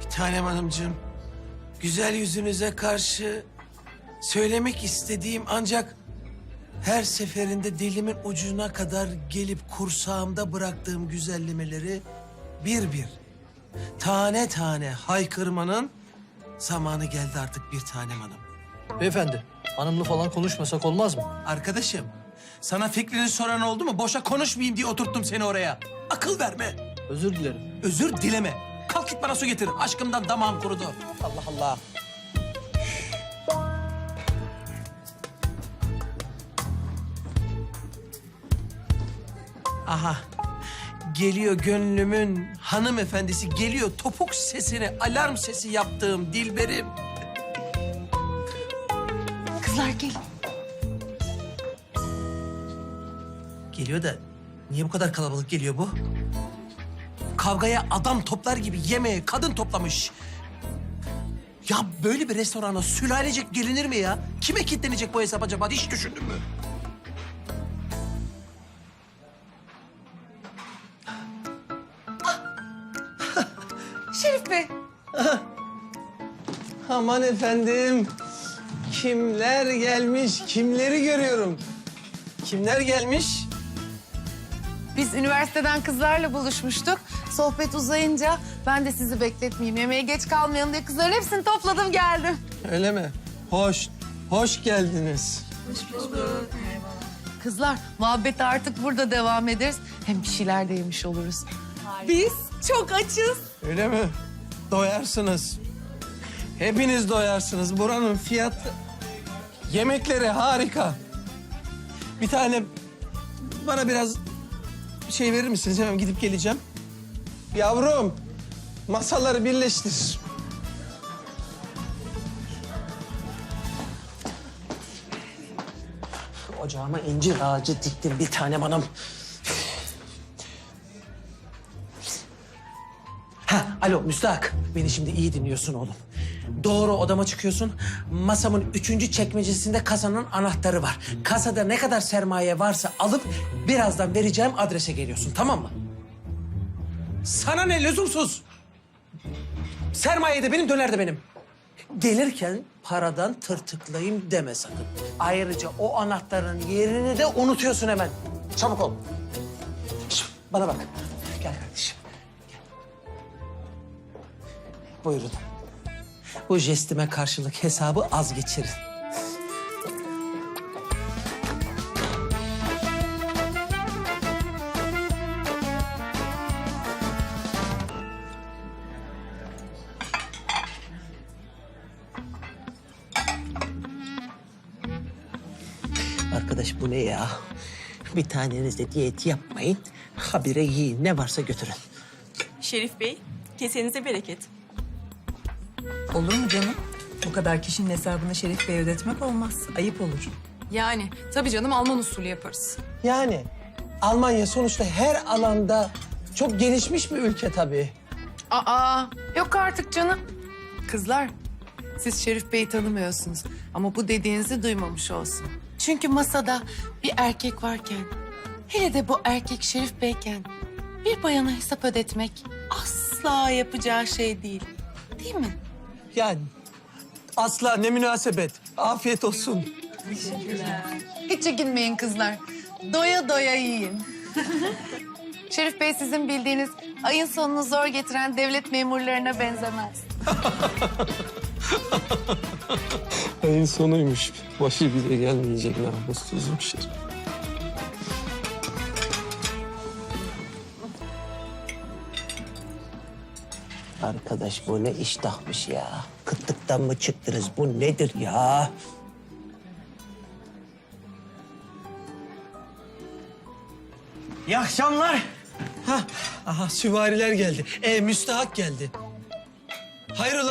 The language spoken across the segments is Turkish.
Bir tanem hanımcığım, güzel yüzünüze karşı söylemek istediğim ancak her seferinde dilimin ucuna kadar gelip kursağımda bıraktığım güzellemeleri bir bir, tane tane haykırmanın zamanı geldi artık bir tanem hanım. Beyefendi, hanımlı falan konuşmasak olmaz mı? Arkadaşım, sana fikrini soran oldu mu? Boşa konuşmayayım diye oturttum seni oraya. Akıl verme. Özür dilerim. Özür dileme. Kalk git bana su getir. Aşkımdan damağım kurudu. Allah Allah. Aha. Geliyor gönlümün hanımefendisi geliyor topuk sesini alarm sesi yaptığım Dilberim. Kızlar gel. Geliyor da niye bu kadar kalabalık geliyor bu? Kavgaya adam toplar gibi yemeğe kadın toplamış. Ya böyle bir restorana sülalecek gelinir mi ya? Kime kilitlenecek bu hesap acaba? Hiç düşündün mü? Şerif Bey. Aman efendim. Kimler gelmiş, kimleri görüyorum. Kimler gelmiş? Biz üniversiteden kızlarla buluşmuştuk. Sohbet uzayınca ben de sizi bekletmeyeyim. Yemeğe geç kalmayalım diye kızların hepsini topladım geldim. Öyle mi? Hoş, hoş geldiniz. Kızlar muhabbete artık burada devam ederiz. Hem bir şeyler de yemiş oluruz. Biz çok açız. Öyle mi? Doyarsınız. Hepiniz doyarsınız. Buranın fiyatı... Yemekleri harika. Bir tane bana biraz şey verir misiniz? Hemen gidip geleceğim. Yavrum, masaları birleştir. Ocağıma incir ağacı diktim bir tanem hanım. Ha, alo Müstahak. Beni şimdi iyi dinliyorsun oğlum. Doğru odama çıkıyorsun. Masamın üçüncü çekmecesinde kasanın anahtarı var. Kasada ne kadar sermaye varsa alıp birazdan vereceğim adrese geliyorsun tamam mı? Sana ne lüzumsuz? Sermaye de benim, döner de benim. Gelirken paradan tırtıklayayım deme sakın. Ayrıca o anahtarın yerini de unutuyorsun hemen. Çabuk ol. Şş, Bana bak. Gel kardeşim. Buyurun. Bu jestime karşılık hesabı az geçirin. Bir taneniz de diyet yapmayın. Habire yiyin. Ne varsa götürün. Şerif Bey, kesenize bereket. Olur mu canım? Bu kadar kişinin hesabını Şerif Bey ödetmek olmaz. Ayıp olur. Yani tabii canım Alman usulü yaparız. Yani Almanya sonuçta her alanda çok gelişmiş bir ülke tabii. Aa yok artık canım. Kızlar siz Şerif Bey'i tanımıyorsunuz ama bu dediğinizi duymamış olsun. Çünkü masada bir erkek varken hele de bu erkek Şerif Beyken bir bayana hesap ödetmek asla yapacağı şey değil. Değil mi? Yani asla ne münasebet. Afiyet olsun. Hiç çekinmeyin kızlar. Doya doya yiyin. Şerif Bey sizin bildiğiniz ayın sonunu zor getiren devlet memurlarına benzemez. Ayın sonuymuş. Başı bile gelmeyecek namussuzmuş. Arkadaş bu ne iştahmış ya. Kıtlıktan mı çıktınız? Bu nedir ya? İyi akşamlar. Ha, aha süvariler geldi. E müstahak geldi.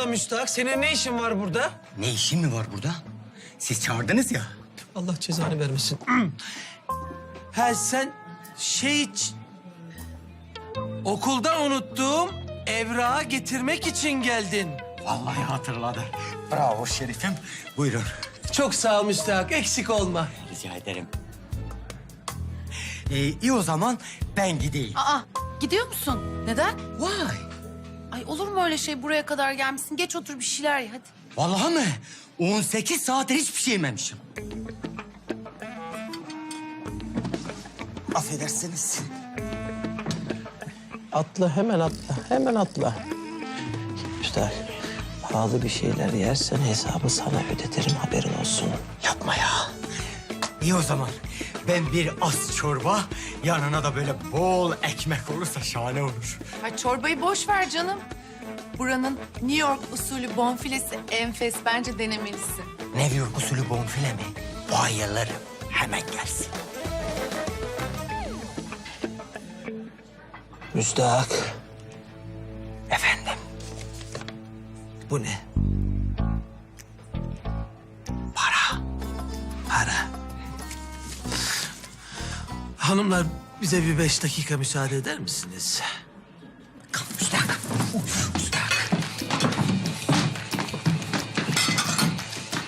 Hayrola müstahak? Senin ne işin var burada? Ne işin mi var burada? Siz çağırdınız ya. Allah cezanı vermesin. ha sen şey. Okulda unuttuğum evrağı getirmek için geldin. Vallahi hatırladı. Bravo Şerif'im. Buyurun. Çok sağ ol müstahak. Eksik olma. Rica ederim. Ee, iyi o zaman ben gideyim. Aa gidiyor musun? Neden? Vay. Ay olur mu öyle şey buraya kadar gelmişsin? Geç otur bir şeyler ye hadi. Vallahi mi? 18 saattir hiçbir şey yememişim. Affedersiniz. Atla hemen atla. Hemen atla. Müstahak. Pahalı bir şeyler yersen hesabı sana ödetirim haberin olsun. Yapma ya. İyi o zaman. Ben bir az çorba, yanına da böyle bol ekmek olursa şahane olur. Ay çorbayı boş ver canım. Buranın New York usulü bonfilesi enfes. Bence denemelisin. New York usulü bonfile mi? Bayılırım. Hemen gelsin. Müstahak. Efendim, Bu ne? Hanımlar bize bir beş dakika müsaade eder misiniz? Uf, müstahak.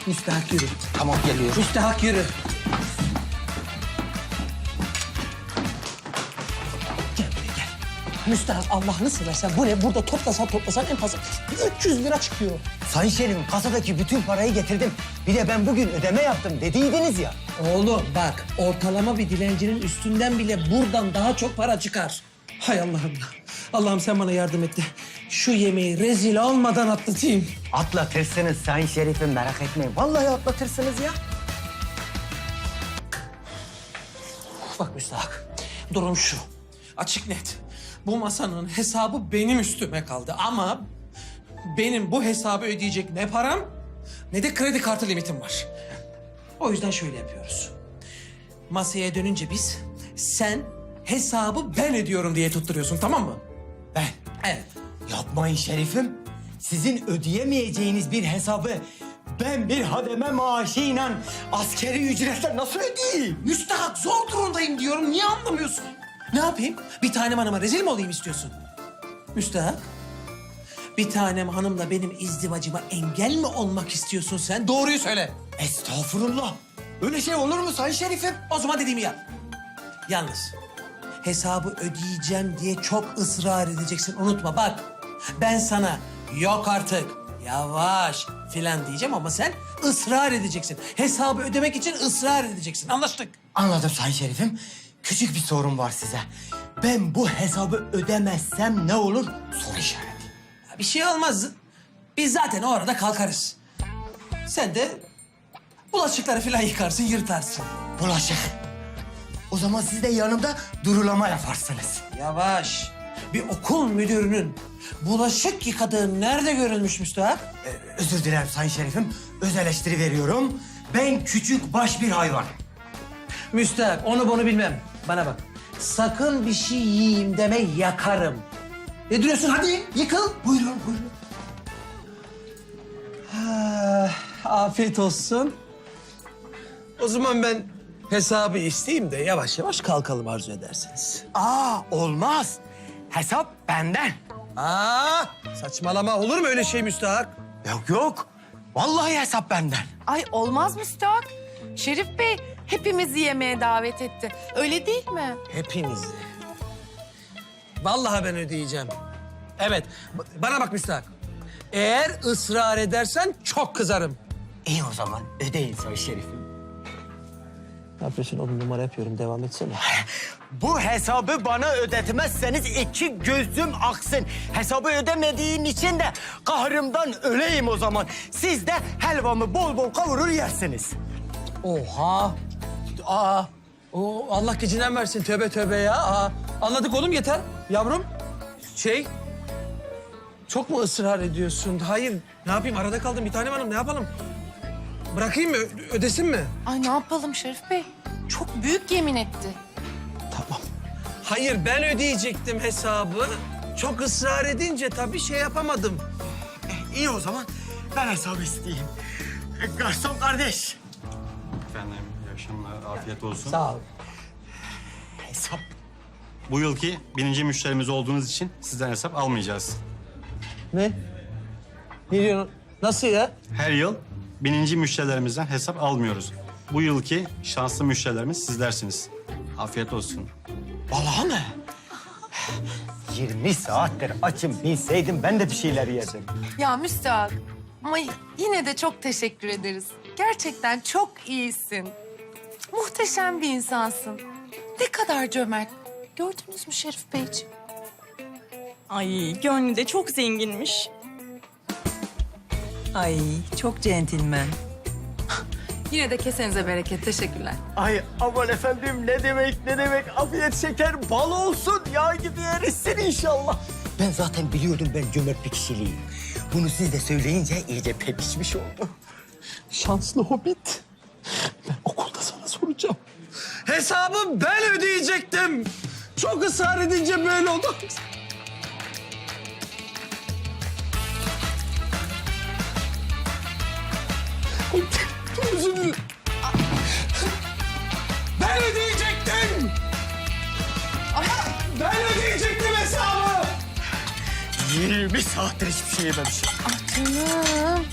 Müstahak yürü. Tamam geliyorum. Müstahak yürü. Gel buraya gel. Müstahak Allah'ını seversen bu ne? Burada toplasan toplasan en fazla 300 lira çıkıyor. Sayın Şerif'im kasadaki bütün parayı getirdim. Bir de ben bugün ödeme yaptım dediydiniz ya. Oğlum bak ortalama bir dilencinin üstünden bile buradan daha çok para çıkar. Hay Allah'ım ya. Allah'ım sen bana yardım et de şu yemeği rezil olmadan atlatayım. Atlatırsınız Sayın Şerif'im merak etmeyin. Vallahi atlatırsınız ya. Bak müstahak, durum şu. Açık net. Bu masanın hesabı benim üstüme kaldı ama benim bu hesabı ödeyecek ne param ne de kredi kartı limitim var. O yüzden şöyle yapıyoruz. Masaya dönünce biz sen hesabı ben ödüyorum diye tutturuyorsun tamam mı? Ben Evet. Yapmayın Şerif'im. Sizin ödeyemeyeceğiniz bir hesabı ben bir hademe maaşıyla askeri ücretle nasıl ödeyeyim? Müstahak zor durumdayım diyorum. Niye anlamıyorsun? Ne yapayım? Bir tanem hanıma rezil mi olayım istiyorsun? Müstahak. Bir tanem hanımla benim izdivacıma engel mi olmak istiyorsun sen? Doğruyu söyle. Estağfurullah. Öyle şey olur mu Sayın Şerif'im? O zaman dediğimi yap. Yalnız hesabı ödeyeceğim diye çok ısrar edeceksin. Unutma bak. Ben sana yok artık yavaş filan diyeceğim ama sen ısrar edeceksin. Hesabı ödemek için ısrar edeceksin. Anlaştık. Anladım Sayın Şerif'im. Küçük bir sorun var size. Ben bu hesabı ödemezsem ne olur? Soru işareti. Bir şey olmaz. Biz zaten o arada kalkarız. Sen de bulaşıkları falan yıkarsın, yırtarsın. Bulaşık. O zaman siz de yanımda durulama yaparsınız. Yavaş. Bir okul müdürünün bulaşık yıkadığı nerede görülmüş müstahak? Ee, özür dilerim Sayın Şerif'im. Öz eleştiri veriyorum. Ben küçük baş bir hayvan. Müstahak, onu bunu bilmem. Bana bak. Sakın bir şey yiyeyim deme, yakarım. Ne duruyorsun? Hadi yıkıl. Buyurun, buyurun. Ah, afiyet olsun. O zaman ben hesabı isteyeyim de yavaş yavaş kalkalım arzu ederseniz. Aa olmaz. Hesap benden. Aa, saçmalama olur mu öyle şey müstahak? Yok yok. Vallahi hesap benden. Ay olmaz müstahak. Şerif Bey hepimizi yemeğe davet etti. Öyle değil mi? Hepinizi. Vallahi ben ödeyeceğim. Evet, b- bana bak müstahak. Eğer ısrar edersen çok kızarım. İyi o zaman ödeyin Sayın Şerif'im. Ne yapıyorsun oğlum numara yapıyorum devam etsene. Bu hesabı bana ödetmezseniz iki gözüm aksın. Hesabı ödemediğim için de kahrımdan öleyim o zaman. Siz de helvamı bol bol kavurur yersiniz. Oha. Aa. O Allah gecinden versin tövbe tövbe ya. Aa. Anladık oğlum yeter. Yavrum. Şey. Çok mu ısrar ediyorsun? Hayır. Ne yapayım arada kaldım bir tanem hanım ne yapalım? Bırakayım mı? Ö- Ödesin mi? Ay ne yapalım Şerif Bey? Çok büyük yemin etti. Tamam. Hayır ben ödeyecektim hesabı. Çok ısrar edince tabii şey yapamadım. İyi o zaman ben hesabı isteyeyim. E, Garson kardeş. Efendim, iyi akşamlar, afiyet olsun. Sağ ol. Hesap. Bu yılki bininci müşterimiz olduğunuz için sizden hesap almayacağız. Ne? Ne diyorsun? Nasıl ya? Her yıl bininci müşterilerimizden hesap almıyoruz. Bu yılki şanslı müşterilerimiz sizlersiniz. Afiyet olsun. Vallahi mi? 20 saattir açım. Bilseydim ben de bir şeyler yerdim. Ya müstahak. Ama yine de çok teşekkür ederiz. Gerçekten çok iyisin. Muhteşem bir insansın. Ne kadar cömert. Gördünüz mü Şerif Beyciğim? Ay gönlü de çok zenginmiş. Ay çok centilmen. Yine de kesenize bereket. Teşekkürler. Ay aman efendim ne demek ne demek afiyet şeker bal olsun yağ gibi erisin inşallah. Ben zaten biliyordum ben cömert bir kişiliğim. Bunu siz de söyleyince iyice pekişmiş oldu. Şanslı hobbit. Ben okulda sana soracağım. Hesabı ben ödeyecektim. Çok ısrar edince böyle oldu. Özür. Ben ödeyecektim. Ben ödeyecektim hesabı. 20 saattir hiçbir şey yememişim. Canım.